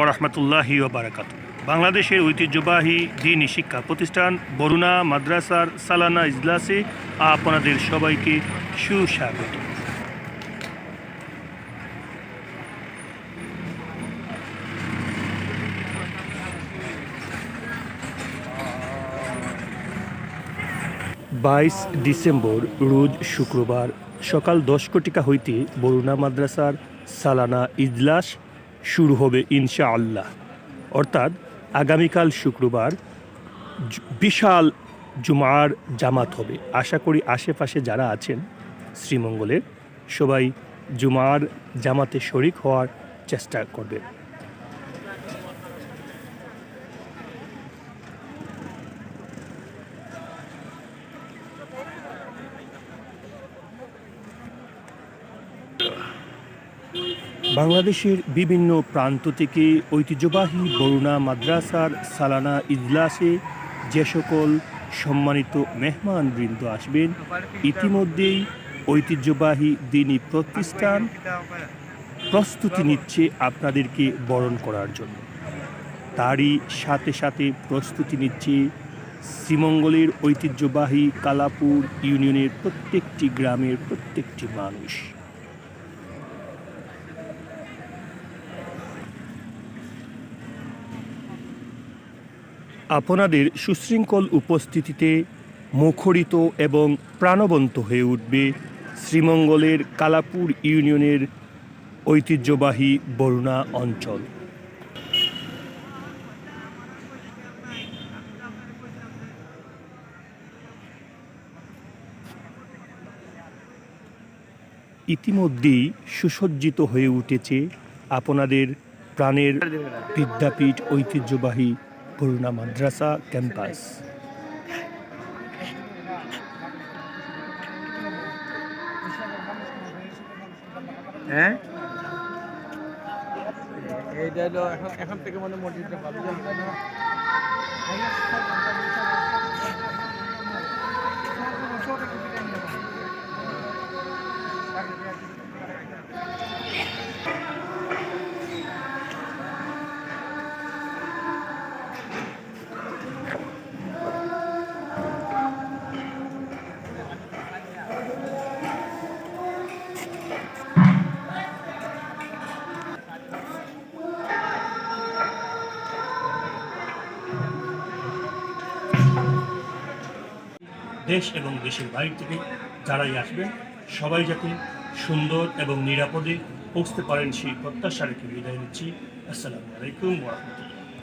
ওরহমতুল্লাহি বারাকাত বাংলাদেশের ঐতিহ্যবাহী দিনী শিক্ষা প্রতিষ্ঠান বরুণা মাদ্রাসার সালানা ইজলাসে আপনাদের সবাইকে সুস্বাগত। বাইশ ডিসেম্বর, রোজ শুক্রবার, সকাল দশ কোটিকা হইতে বরুণা মাদ্রাসার সালানা ইজলাস শুরু হবে ইনশা আল্লাহ অর্থাৎ আগামীকাল শুক্রবার বিশাল জুমার জামাত হবে। আশা করি আশেপাশে যারা আছেন শ্রীমঙ্গলের সবাই জুমার জামাতে শরিক হওয়ার চেষ্টা করবেন। বাংলাদেশের বিভিন্ন প্রান্ত থেকে ঐতিহ্যবাহী বরুণা মাদ্রাসার সালানা ইজলাসে যে সকল সম্মানিত মেহমানবৃন্দ আসবেন, ইতিমধ্যেই ঐতিহ্যবাহী দিনই প্রতিষ্ঠান প্রস্তুতি নিচ্ছে আপনাদেরকে বরণ করার জন্য। তারই সাথে সাথে প্রস্তুতি নিচ্ছে শ্রীমঙ্গলের ঐতিহ্যবাহী কালাপুর ইউনিয়নের প্রত্যেকটি গ্রামের প্রত্যেকটি মানুষ। আপনাদের সুশৃঙ্খল উপস্থিতিতে মুখরিত এবং প্রাণবন্ত হয়ে উঠবে শ্রীমঙ্গলের কালাপুর ইউনিয়নের ঐতিহ্যবাহী বরুণা অঞ্চল। ইতিমধ্যেই সুসজ্জিত হয়ে উঠেছে আপনাদের প্রাণের বিদ্যাপীঠ ঐতিহ্যবাহী বরুণা মাদ্রাসা ক্যাম্পাস হ্যাঁ এইটা হলো এখন এখন থেকে মানে মসজিদটা ভালো। দেশ এবং দেশের বাইরে থেকে যারাই আসবেন, সবাই যাতে সুন্দর এবং নিরাপদে পৌঁছতে পারেন সেই প্রত্যাশা রেখে বিদায় নিচ্ছি। আসসালামু আলাইকুম ওরহমতুল্লাহ